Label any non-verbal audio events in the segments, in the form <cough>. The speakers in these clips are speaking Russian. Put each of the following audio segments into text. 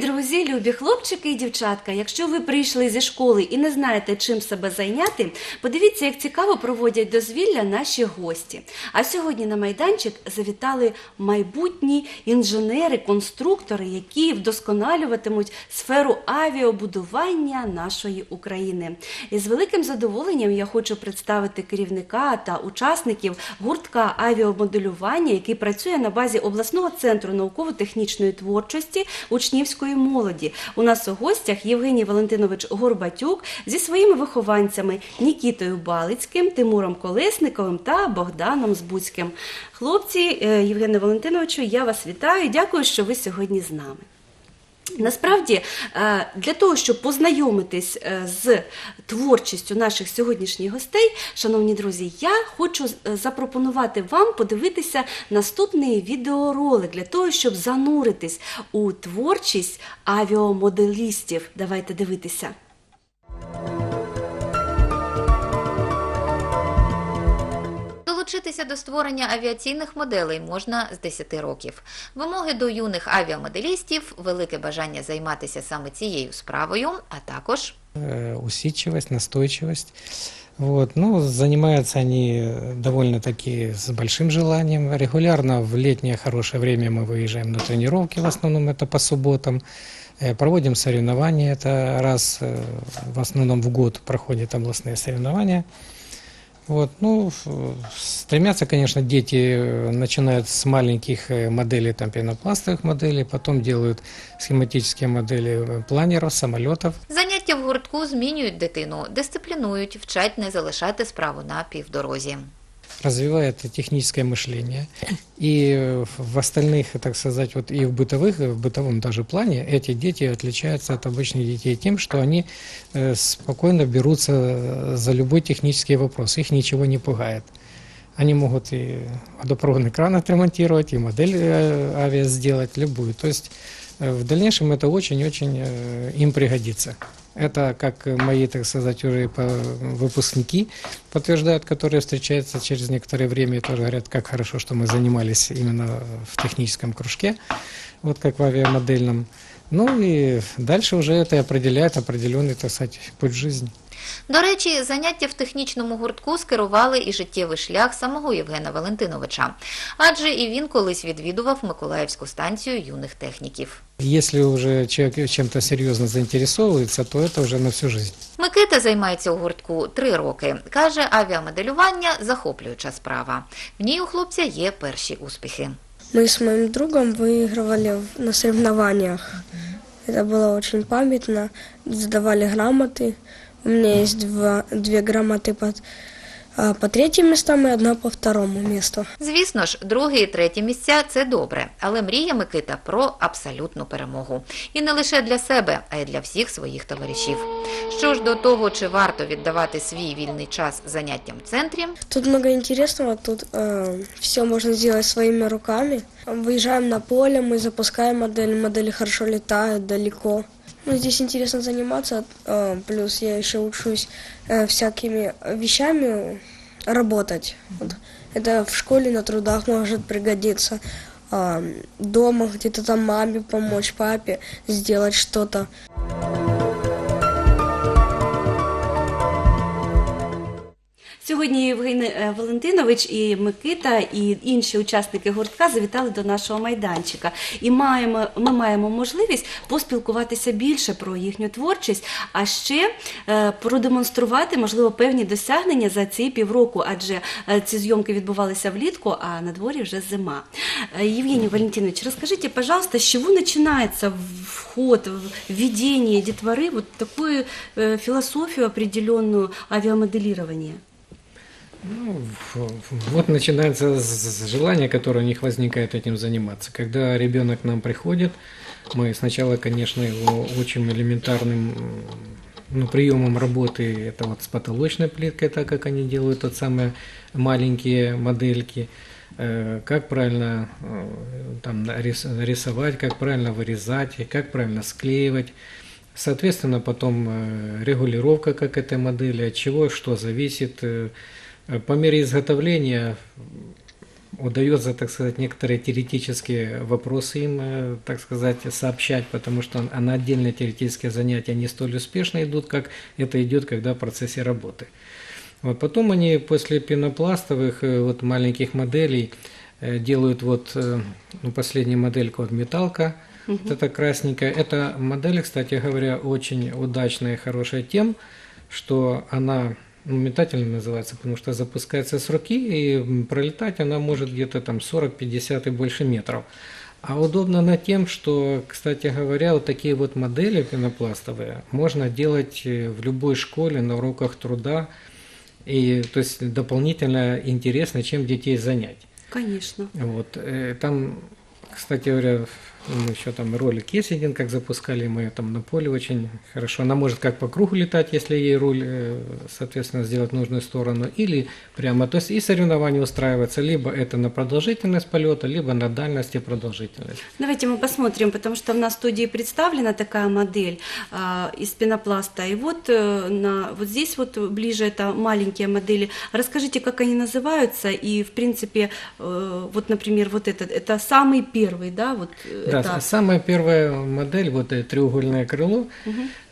Друзі, любі хлопчики і дівчатка. Якщо ви прийшли зі школи і не знаєте, чим себе зайняти, подивіться, як цікаво проводять дозвілля наші гості. А сьогодні на майданчик завітали майбутні інженери, конструктори, які вдосконалюватимуть сферу авіабудування нашої України. І з великим задоволенням я хочу представити керівника та учасників гуртка авіамоделювання, який працює на базі обласного центру науково-технічної творчості учнівської молоді. У нас у гостях Євгеній Валентинович Горбатюк зі своїми вихованцями Нікітою Балицьким, Тимуром Колесниковим та Богданом Збуцьким. Хлопці, е, Євгене Валентиновичу, я вас вітаю. Дякую, що ви сьогодні з нами. Насправді, е, для того, щоб познайомитись е, з творчістю наших сьогоднішніх гостей, шановні друзі, я хочу е, запропонувати вам подивитися наступний відеоролик для того, щоб зануритись у творчість авіамоделістів. Давайте дивитися. Долучитися до створення авіаційних моделей можна з 10 років. Вимоги до юних авіамоделістів, велике бажання займатися саме цією справою, а також э, усидчивость, настойчивость. Вот. Ну, занимаются они довольно-таки с большим желанием. Регулярно в летнее хорошее время мы выезжаем на тренировки, в основном это по субботам. Э, Проводим соревнования, это раз э, в основном в год проходят областные соревнования. Вот, ну, ф- стремятся, конечно, дети, э, начинают с маленьких э, моделей, там, пенопластовых моделей, потом делают схематические модели э, планеров, самолетов. заняття в гуртку змінюють дитину, дисциплінують, вчать не залишати справу на півдорозі. Развивает техническое мышление. И в остальных, так сказать, вот и в бытовых, и в бытовом даже плане эти дети отличаются от обычных детей тем, что они э, спокойно берутся э, за любой технический вопрос, их ничего не пугает. Они могут и водопроводный кран отремонтировать, и модель э, авиа сделать, любую. То есть в дальнейшем это очень-очень э, им пригодится. Это, как мои, так сказать, уже выпускники подтверждают, которые встречаются через некоторое время и тоже говорят, как хорошо, что мы занимались именно в техническом кружке, вот как в авиамодельном. Ну и дальше уже это определяет определенный, так сказать, путь жизни. До речі, заняття в технічному гуртку скерували і життєвий шлях самого Євгена Валентиновича, адже і він колись відвідував Миколаївську станцію юних техніків. Если уже человек чем-то серьезно заинтересовывается, то это уже на всю жизнь. Микита займається у гуртку три роки. Каже, авіамоделювання захоплююча справа. В ній у хлопця є перші успіхи. Мы с моим другом выигрывали в- на соревнованиях. Это было очень памятно. Задавали грамоты. У меня есть два, две грамоты по, а, по третьим местам и одна по второму месту. Звісно ж, друге і третє місця це добре, але мріє Микита про абсолютну перемогу. І не лише для себе, а й для всіх своїх товаришів. Що ж до того, чи варто віддавати свій вільний час заняттям в центрі, Тут много интересного. Тут все можно сделать своими руками. Выезжаем на поле, мы запускаем модель. Модели хорошо летают далеко. Ну, здесь интересно заниматься. э, плюс я еще учусь э, всякими вещами работать. Вот. Это в школе на трудах может пригодиться. А, дома где-то там маме помочь, папе сделать что-то. Сьогодні Євген е, Валентинович і Микита, і інші учасники гуртка завітали до нашого майданчика. І маємо, ми маємо можливість поспілкуватися більше про їхню творчість, а ще е, продемонструвати, можливо, певні досягнення за ці півроку, адже е, ці зйомки відбувалися влітку, а на дворі вже зима. Евгений Валентинович, расскажите, пожалуйста, с чего начинается вход, введение детворы вот такую философию определенную авиамоделирования? Ну, вот начинается желания, которое у них возникает этим заниматься. Когда ребенок к нам приходит, мы сначала, конечно, его очень элементарным ну, приемом работы, это вот с потолочной плиткой, так как они делают тот самые маленькие модельки, э, как правильно э, там рисовать, как правильно вырезать, как правильно склеивать. Соответственно, потом э, регулировка как этой модели, от чего что зависит. Э, По мере изготовления удается, так сказать, некоторые теоретические вопросы им, э, так сказать, сообщать, потому что на отдельные теоретические занятия не столь успешно идут, как это идет, когда в процессе работы. Вот потом они после пенопластовых э, вот маленьких моделей делают вот ну, последнюю модельку от металка, вот это красненькая. Эта модель, кстати говоря, очень удачная и хорошая тем, что она ну, метательной называется, потому что запускается с руки, и пролетать она может где-то там 40-50 и больше метров. А удобно на тем, что, кстати говоря, вот такие вот модели пенопластовые можно делать э, в любой школе на уроках труда, и то есть дополнительно интересно, чем детей занять. Конечно. Вот, э, там, кстати говоря, еще там ролик есть один, как запускали мы там на поле очень хорошо. Она может как по кругу летать, если ей руль, э, соответственно, сделать нужную сторону, или прямо. То есть и соревнования устраиваются, либо это на продолжительность полета, либо на дальность и продолжительность. Давайте мы посмотрим, потому что у нас в студии представлена такая модель а, из пенопласта. И вот, э, на, вот здесь вот ближе это маленькие модели. Расскажите, как они называются, и в принципе, э, вот, например, вот этот, это самый первый, да, вот э, Да, этап. самая первая модель, вот треугольное крыло,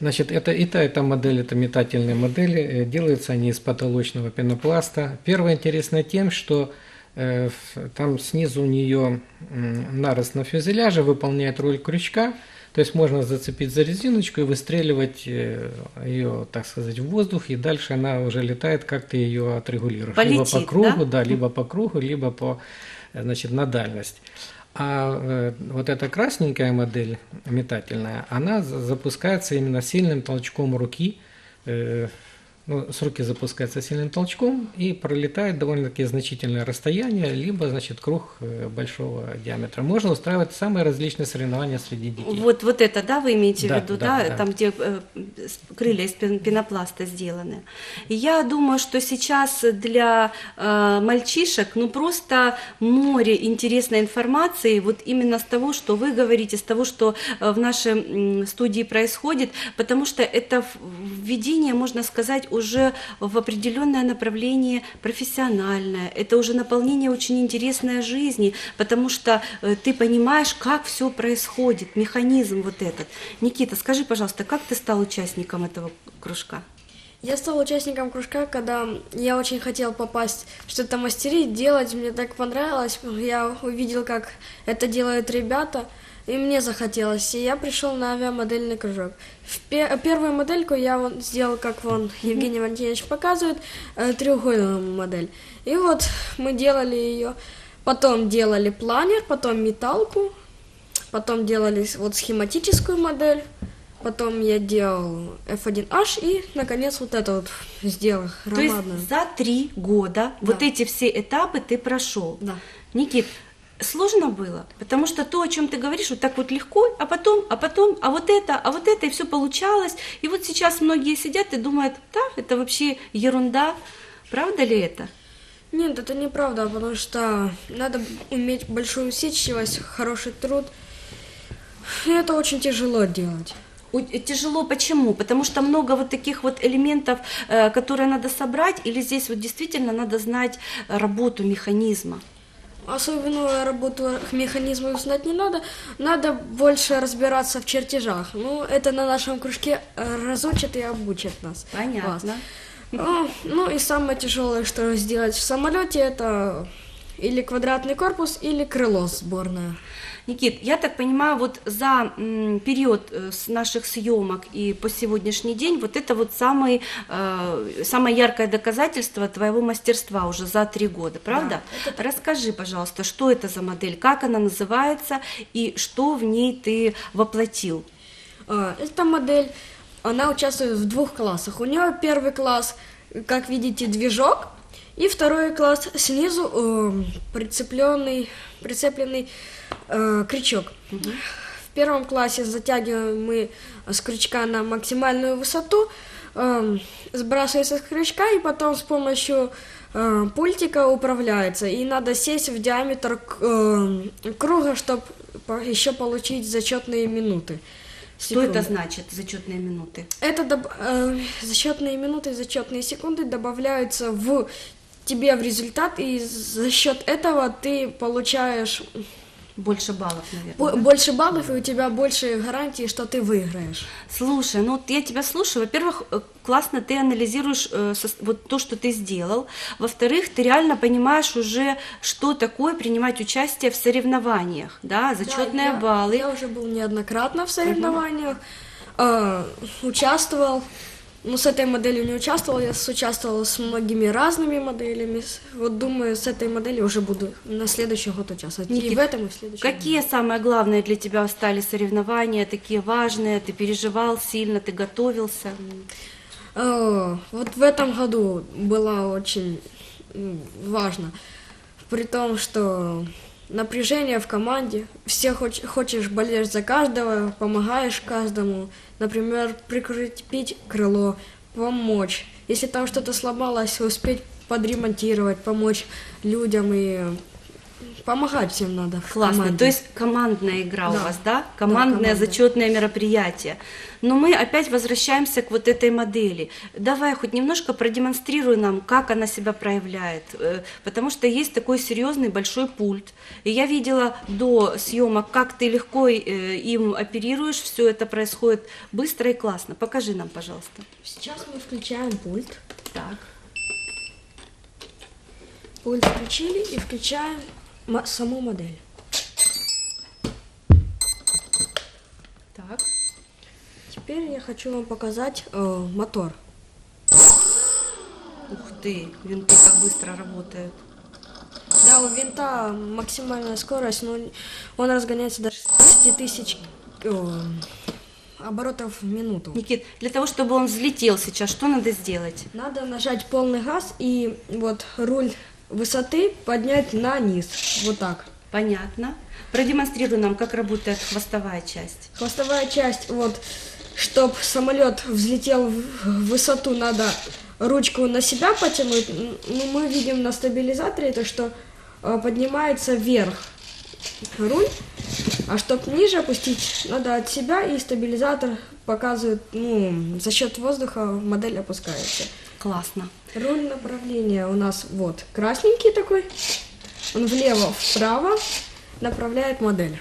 значит, это и та, и та модель, это метательные модели, э, делаются они из потолочного пенопласта. Первое интересно тем, что э, там снизу у нее нарост на фюзеляже выполняет роль крючка, то есть можно зацепить за резиночку и выстреливать э, ее, так сказать, в воздух, и дальше она уже летает, как ты ее отрегулируешь. либо по Полетит, кругу, да? да, либо по кругу, либо по, э, значит, на дальность. А э, вот эта красненькая модель метательная, она за- запускается именно сильным толчком руки. Ну, с руки запускается сильным толчком и пролетает довольно-таки значительное расстояние, либо, значит, круг э, большого диаметра. Можно устраивать самые различные соревнования среди детей. Вот, вот это, да, вы имеете Да, в виду, да, да, да. там, где э, крылья из пен- пенопласта сделаны. Я думаю, что сейчас для э, мальчишек, ну, просто море интересной информации, вот именно с того, что вы говорите, с того, что э, в нашей студии происходит, потому что это введение, можно сказать, уже в определенное направление профессиональное, это уже наполнение очень интересной жизни, потому что э, ты понимаешь, как все происходит, механизм вот этот. Никита, скажи, пожалуйста, как ты стал участником этого кружка? Я стал участником кружка, когда я очень хотел попасть, что-то мастерить, делать. Мне так понравилось. Я увидел, как это делают ребята, и мне захотелось. И я пришел на авиамодельный кружок. В пе- первую модельку я вон сделал, как вон Евгений Валентинович показывает, э, треугольную модель. И вот мы делали ее. Потом делали планер, потом металку, потом делали вот схематическую модель. Потом я делал F1H и, наконец, вот это вот сделал То есть громадную. за три года вот Да. эти все этапы ты прошел. Да. Никит, сложно было, потому что то, о чем ты говоришь, вот так вот легко, а потом, а потом, а вот это, а вот это, и все получалось. И вот сейчас многие сидят и думают, да, это вообще ерунда. Правда ли это? Нет, это неправда, потому что надо иметь большую усидчивость, хороший труд. И это очень тяжело делать. У- Тяжело почему? Потому что много вот таких вот элементов, э, которые надо собрать, или здесь вот действительно надо знать э, работу механизма. Особенную работу механизмов знать не надо, надо больше разбираться в чертежах. Ну, это на нашем кружке э, разучат и обучат нас. Понятно. Вас. Ну, ну и самое тяжелое, что сделать в самолете, это или квадратный корпус, или крыло сборное. Никит, я так понимаю, вот за период э, наших съемок и по сегодняшний день вот это вот самый, э, самое яркое доказательство твоего мастерства уже за три года, правда? Расскажи, пожалуйста, что это за модель, как она называется и что в ней ты воплотил? А, Эта модель, она участвует в двух классах. У нее первый класс, как видите, движок, и второй класс снизу э, прицепленный, прицепленный э, крючок. В первом классе затягиваем мы с крючка на максимальную высоту, э, сбрасывается с крючка и потом с помощью э, пультика управляется. И надо сесть в диаметр э, круга, чтобы еще получить зачетные минуты. Что это значит, зачетные минуты? Это доб- э, зачетные минуты, зачетные секунды добавляются в тебе в результат, и за счет этого ты получаешь Больше баллов, наверное. бо- да? больше баллов, и у тебя больше гарантий, что ты выиграешь. Слушай, ну вот я тебя слушаю. Во-первых, э, классно ты анализируешь э, сос- вот то, что ты сделал. Во-вторых, ты реально понимаешь уже, что такое принимать участие в соревнованиях, да, зачетные Да, я- баллы. Я уже был неоднократно в соревнованиях, э, участвовал. Ну, с этой моделью не участвовал, я участвовал с многими разными моделями. Вот думаю, с этой моделью уже буду на следующий год участвовать. И Никит, в этом, и в следующем. Какие самые главные для тебя стали соревнования, такие важные? Ты переживал сильно, ты готовился? Э, Вот в этом году было очень важно. При том, что напряжение в команде, все хоч- хочешь болеть за каждого, помогаешь каждому. Например, прикрепить крыло, помочь. Если там что-то сломалось, успеть подремонтировать, помочь людям и помогать всем надо. Классно. команде. То есть командная игра у Да. вас, да? Командное командная. зачетное мероприятие. Но мы опять возвращаемся к вот этой модели. Давай хоть немножко продемонстрируй нам, как она себя проявляет. Э, Потому что есть такой серьезный большой пульт. И я видела до съемок, как ты легко э, им оперируешь. Все это происходит быстро и классно. Покажи нам, пожалуйста. Сейчас мы включаем пульт. Так. Пульт включили и включаем саму модель. Так. Теперь я хочу вам показать э, мотор. Ух ты, винты как быстро работают. Да, у винта максимальная скорость, но он разгоняется до 60 тысяч э, оборотов в минуту. Никит, для того, чтобы он взлетел сейчас, что надо сделать? Надо нажать полный газ и вот руль высоты поднять на низ. Вот так. Понятно. Продемонстрируй нам, как работает хвостовая часть. Хвостовая часть, вот, чтобы самолет взлетел в высоту, надо ручку на себя потянуть. Ну, мы видим на стабилизаторе, то что э, поднимается вверх руль, а чтобы ниже опустить, надо от себя, и стабилизатор показывает, ну, за счет воздуха модель опускается. Классно. Руль направления у нас вот красненький такой, он влево-вправо направляет модель.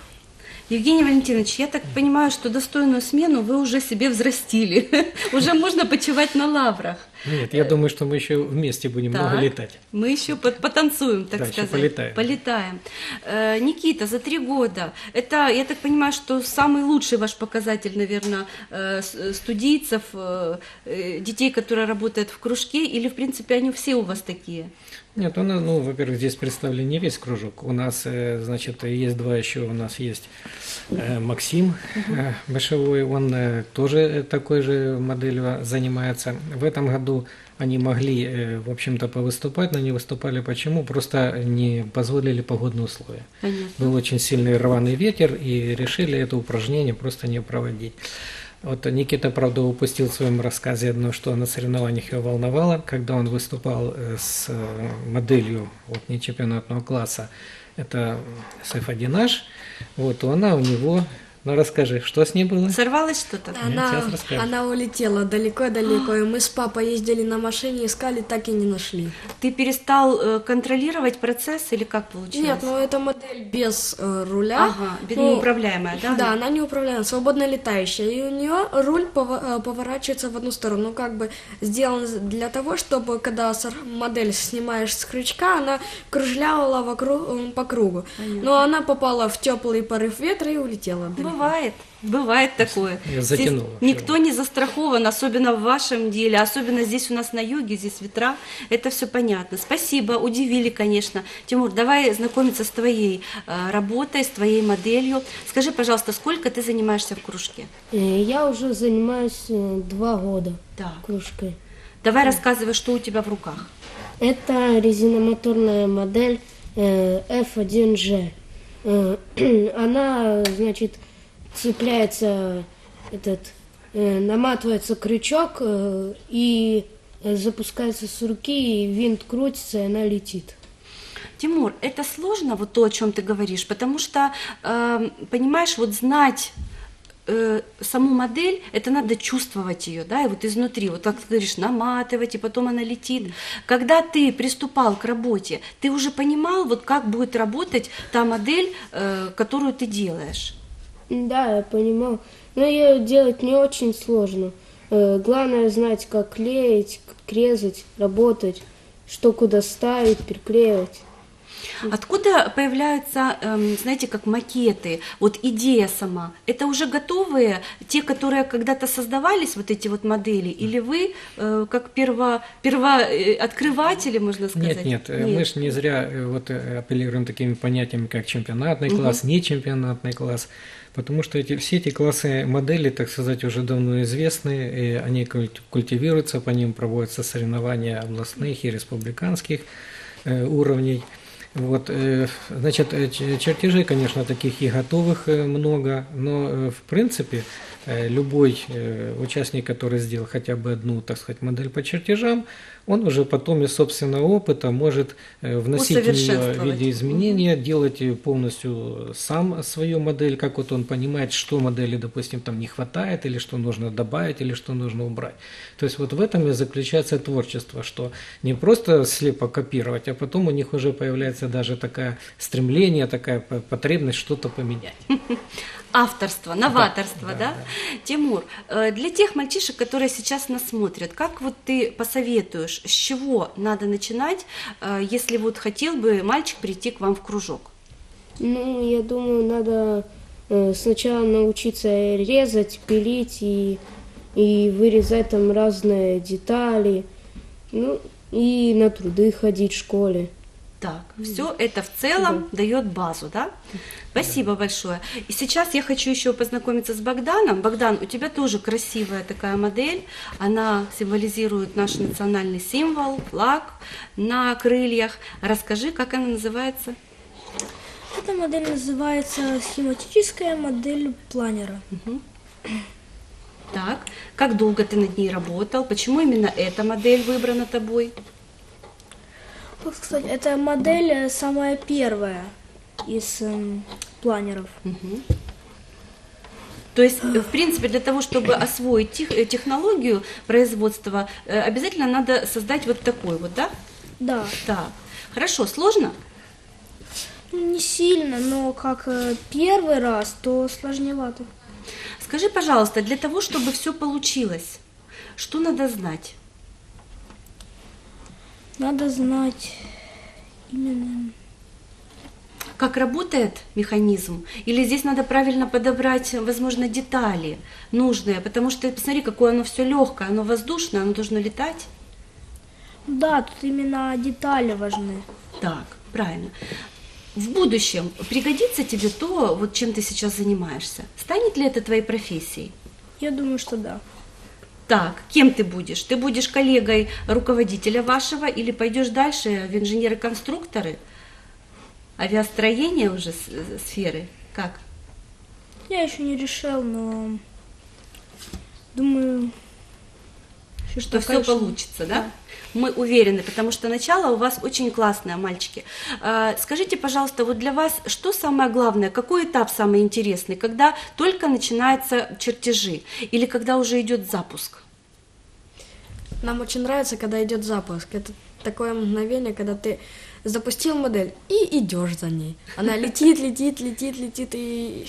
Евгений Валентинович, я так понимаю, что достойную смену вы уже себе взрастили. <laughs> Уже можно почивать на лаврах. Нет, я думаю, что мы еще вместе будем много Так. летать. Мы еще под- потанцуем, так Да, сказать. полетаем. Полетаем. Э, Никита, за три года, это, я так понимаю, что самый лучший ваш показатель, наверное, э, студийцев, э, э, детей, которые работают в кружке, или, в принципе, они все у вас такие? Нет, у нас, ну, во-первых, здесь представлен не весь кружок. У нас, значит, есть два еще, у нас есть Максим Башевой, он тоже такой же моделью занимается. В этом году они могли, э, в общем-то, повыступать, но не выступали. Почему? Просто не позволили погодные условия. Понятно. Был очень сильный рваный ветер, и решили это упражнение просто не проводить. Вот Никита, правда, упустил в своем рассказе одно, что на соревнованиях его волновало, когда он выступал э, с э, моделью вот, не чемпионатного класса, это F1H, вот, она у него, ну расскажи, что с ней было? Сорвалось что-то? Она, она улетела далеко-далеко, и мы с папой ездили на машине, искали, так и не нашли. Ты перестал э, контролировать процесс или как получилось? Нет, ну это модель без э, руля. Ага, без- Ну, неуправляемая, да? Да, она неуправляемая, свободно летающая. И у нее руль э, поворачивается в одну сторону. Ну, как бы сделан для того, чтобы когда сор- модель снимаешь с крючка, она кружляла вокруг, э, по кругу. Но она попала в теплый порыв ветра и улетела. далеко. Бывает, бывает такое. Её Здесь затянуло. никто не застрахован, особенно в вашем деле, особенно здесь у нас на юге, здесь ветра, это все понятно. Спасибо, удивили, конечно. Тимур, давай знакомиться с твоей э, работой, с твоей моделью. Скажи, пожалуйста, сколько ты занимаешься в кружке? Э, Я уже занимаюсь э, два года Так. кружкой. Давай рассказывай, что у тебя в руках. Это резиномоторная модель э, F1G. Э, <clears throat> Она, значит, цепляется, этот, э, наматывается крючок э, и запускается с руки, и винт крутится, и она летит. Тимур, это сложно, вот то, о чем ты говоришь, потому что, э, понимаешь, вот знать э, саму модель, это надо чувствовать ее, да, и вот изнутри, вот как ты говоришь, наматывать, и потом она летит. Когда ты приступал к работе, ты уже понимал, вот как будет работать та модель, э, которую ты делаешь? Да, я понимал. Но ее делать не очень сложно. Э, Главное знать, как клеить, как резать, работать, что куда ставить, приклеивать. Откуда появляются, эм, знаете, как макеты, вот идея сама? Это уже готовые, те, которые когда-то создавались, вот эти вот модели, или вы э, как перво, первооткрыватели, можно сказать? Нет, нет, э, мы же не зря э, вот э, апеллируем такими понятиями, как чемпионатный класс, не чемпионатный класс, потому что эти, все эти классы моделей, так сказать, уже давно известны, и они культи- культивируются, по ним проводятся соревнования областных и республиканских э, уровней. Вот, э, значит, э, чертежей, конечно, таких и готовых много, но в принципе любой участник, который сделал хотя бы одну, так сказать, модель по чертежам, он уже потом из собственного опыта может э, вносить в нее Усовершенствовать. виде изменения, делать полностью сам свою модель, как вот он понимает, что модели, допустим, там не хватает, или что нужно добавить, или что нужно убрать. То есть вот в этом и заключается творчество, что не просто слепо копировать, а потом у них уже появляется даже такое стремление, такая потребность что-то поменять. <laughs> Авторство, новаторство, да? да, да. Тимур, э, для тех мальчишек, которые сейчас нас смотрят, как вот ты посоветуешь, с чего надо начинать, э, если вот хотел бы мальчик прийти к вам в кружок? Ну, я думаю, надо э, сначала научиться резать, пилить и, и вырезать там разные детали. Ну, и на труды ходить в школе. Так, все это в целом дает базу, да? Спасибо большое. И сейчас я хочу еще познакомиться с Богданом. Богдан, у тебя тоже красивая такая модель. Она символизирует наш национальный символ, флаг на крыльях. Расскажи, как она называется? Эта модель называется схематическая модель планера. Так, как долго ты над ней работал? Почему именно эта модель выбрана тобой? Кстати, эта модель э, самая первая из эм, планеров. То есть, э, в принципе, для того, чтобы освоить тех- э, технологию производства, э, обязательно надо создать вот такой вот, да? Да, Так, хорошо, сложно? ну, не сильно, но как первый раз, то сложневато. Скажи, пожалуйста, для того, чтобы все получилось, что надо знать? Надо знать именно... Как работает механизм? Или здесь надо правильно подобрать, возможно, детали нужные? Потому что посмотри, какое оно все легкое, оно воздушное, оно должно летать. Да, тут именно детали важны. Так, правильно. В будущем пригодится тебе то, вот чем ты сейчас занимаешься? Станет ли это твоей профессией? Я думаю, что да. Так, кем ты будешь? Ты будешь коллегой руководителя вашего или пойдешь дальше в инженеры-конструкторы? Авиастроение уже э, сферы? Как? Я еще не решил, но думаю, Что все конечно, получится, да? Мы уверены, потому что начало у вас очень классное, мальчики. А, Скажите, пожалуйста, вот для вас что самое главное, какой этап самый интересный, когда только начинаются чертежи или когда уже идет запуск? Нам очень нравится, когда идет запуск. Это такое мгновение, когда ты запустил модель и идешь за ней. Она летит, летит, летит, летит и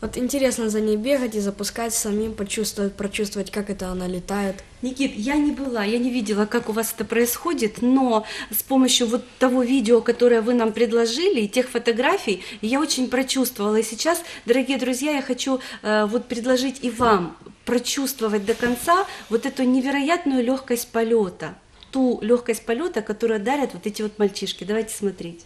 вот интересно за ней бегать и запускать самим, почувствовать, прочувствовать, как это она летает. Никит, я не была, я не видела, как у вас это происходит, но с помощью вот того видео, которое вы нам предложили, и тех фотографий, я очень прочувствовала. И сейчас, дорогие друзья, я хочу э, вот предложить и вам прочувствовать до конца вот эту невероятную легкость полета, ту легкость полета, которую дарят вот эти вот мальчишки. Давайте смотреть.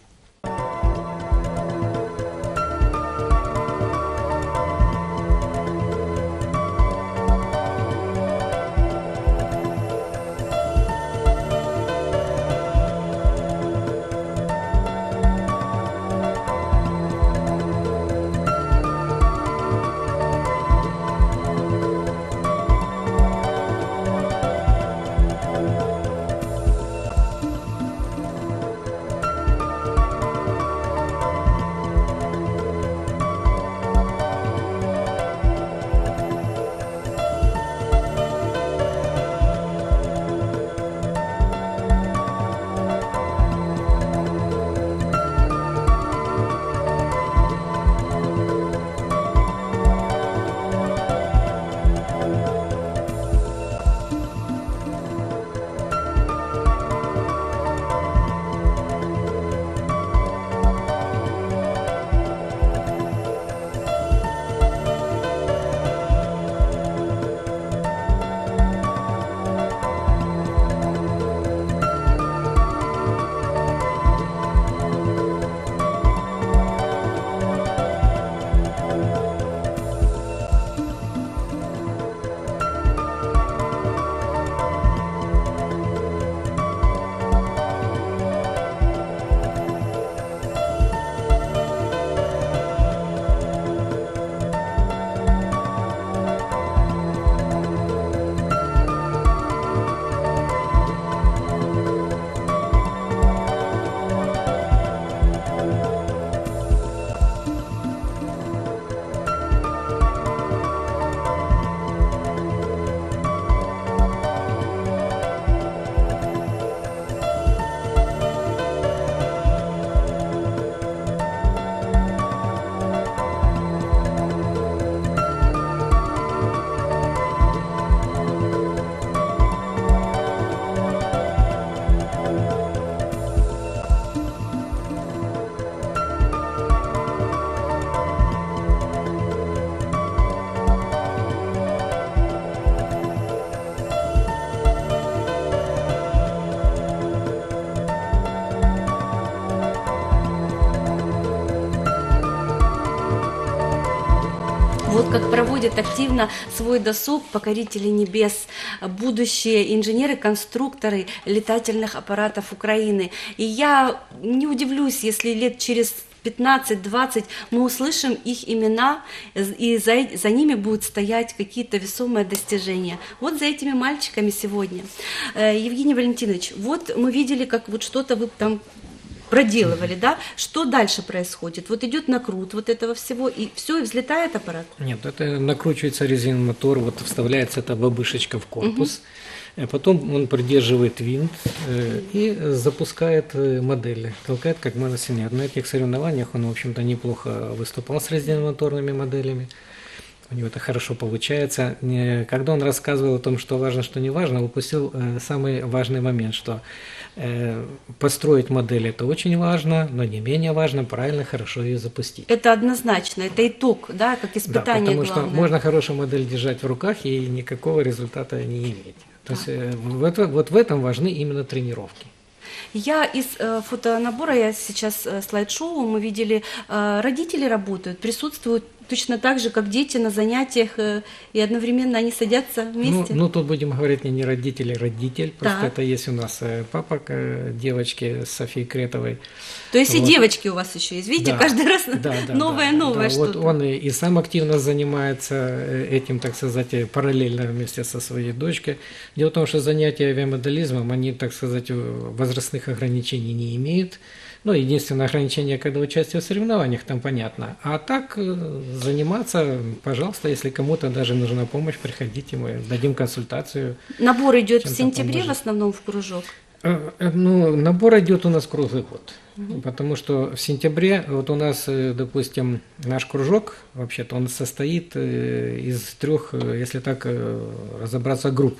Как проводят активно свой досуг покорители небес, будущие инженеры-конструкторы летательных аппаратов Украины. И я не удивлюсь, если лет через 15-20 мы услышим их имена, и за, за ними будут стоять какие-то весомые достижения. Вот за этими мальчиками сегодня. Э, Евгений Валентинович, вот мы видели, как вот что-то вы там проделывали, да? Что дальше происходит? Вот идет накрут вот этого всего, и все, и взлетает аппарат. Нет, это накручивается резиновый мотор, вот вставляется эта бабышечка в корпус, э, потом он придерживает винт э, и запускает э, модели, толкает как моносинер. На этих соревнованиях он, в общем-то, неплохо выступал с резиномоторными моделями. У него это хорошо получается. Когда он рассказывал о том, что важно, что не важно, упустил э, самый важный момент, что э, построить модель это очень важно, но не менее важно правильно, хорошо ее запустить. Это однозначно, это итог, да, как Да, испытание потому главное. что можно хорошую модель держать в руках и никакого результата не иметь. То есть э, в это- вот в этом важны именно тренировки. Я из э, фотонабора, я сейчас э, слайд-шоу, мы видели, э, родители работают, присутствуют точно так же, как дети на занятиях, э, и одновременно они садятся Ну, вместе. ну, тут будем говорить не, не родители, родитель. Просто Так. это есть у нас э, папа девочки Софии Кретовой. То есть и вот. девочки у вас еще есть, видите, Да. каждый раз Да, да, новое, да, новое да. что-то. Вот он и, и сам активно занимается э, этим, так сказать, параллельно вместе со своей дочкой. Дело в том, что занятия авиамоделизмом, они, так сказать, возрастных ограничений не имеют. Ну, единственное ограничение, когда участие в соревнованиях, там понятно. А так э, заниматься, пожалуйста, если кому-то даже нужна помощь, приходите, мы дадим консультацию. Набор идет в сентябре в поможет. основном в кружок. Э, э, Ну, набор идет у нас круглый год. Потому что в сентябре, вот у нас, допустим, наш кружок, вообще-то он состоит из трех, если так разобраться, групп.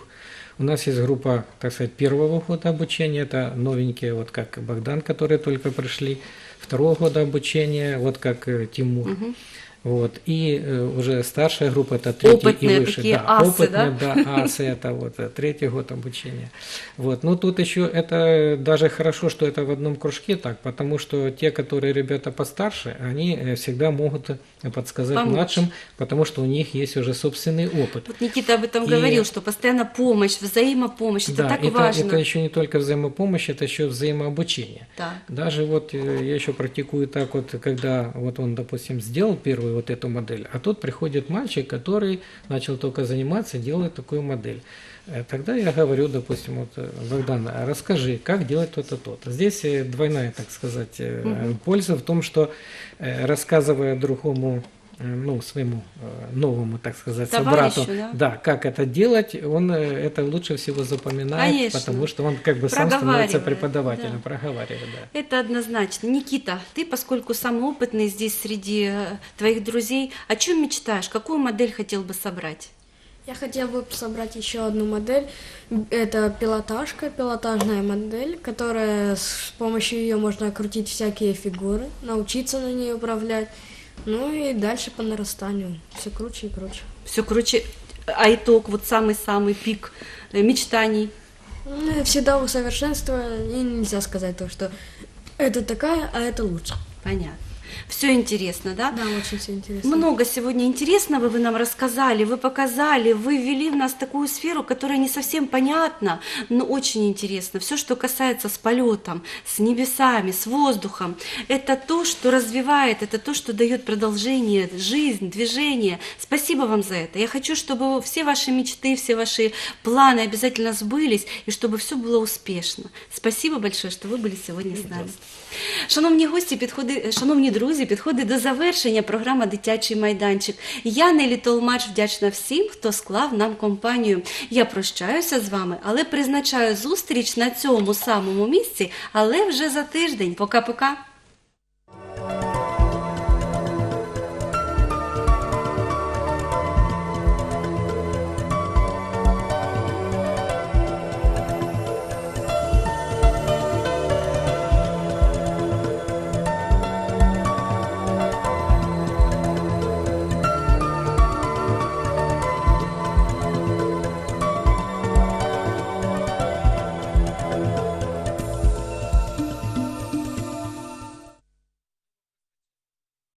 У нас есть группа, так сказать, первого года обучения, это новенькие, вот как Богдан, которые только пришли, второго года обучения, вот как э, Тимур. Вот. И э, уже старшая группа, это третий Опытные и выше. такие да, асы, опытные, да, асы, это вот э, третий год обучения. Вот. Но тут еще это даже хорошо, что это в одном кружке так, потому что те, которые ребята постарше, они э, всегда могут подсказать Помочь. младшим, потому что у них есть уже собственный опыт. Вот Никита об этом И- говорил, что постоянно помощь, взаимопомощь, это да, так это, важно. это еще не только взаимопомощь, это еще взаимообучение. Так. Даже вот я еще практикую так вот, когда вот он, допустим, сделал первую вот эту модель, а тут приходит мальчик, который начал только заниматься, делает такую модель. Э, Тогда я говорю, допустим, вот, э, Богдан, а расскажи, как делать то-то, то-то. Здесь э, двойная, так сказать, э, польза в том, что рассказывая другому ну, своему э, новому, так сказать, Товарищу, собрату, да? как это делать, он э, это лучше всего запоминает, Конечно. потому что он как бы сам становится преподавателем, да. проговаривает, да. Это однозначно. Никита, ты, поскольку самый опытный здесь среди э, твоих друзей, о чем мечтаешь? Какую модель хотел бы собрать? Я хотел бы собрать еще одну модель. Это пилотажка, пилотажная модель, которая с помощью ее можно крутить всякие фигуры, научиться на ней управлять. Ну и дальше по нарастанию. Все круче и круче. Все круче, а итог, вот самый-самый пик э, мечтаний. Ну, Всегда усовершенствование, и нельзя сказать то, что это такая, а это лучше. Понятно. Все интересно, да? Да, очень все интересно. Много сегодня интересного вы нам рассказали, вы показали, вы ввели в нас такую сферу, которая не совсем понятна, но очень интересно. Все, что касается с полетом, с небесами, с воздухом, это то, что развивает, это то, что дает продолжение, жизнь, движение. Спасибо вам за это. Я хочу, чтобы все ваши мечты, все ваши планы обязательно сбылись, и чтобы все было успешно. Спасибо большое, що ви були сьогодні з нами. Шановні гості, підходи, шановні Друзі, підходить до завершення програма Дитячий майданчик. Я Нелі Толмач вдячна всім, хто склав нам компанію. Я прощаюся з вами, але призначаю зустріч на цьому самому місці, але вже за тиждень. Пока-пока.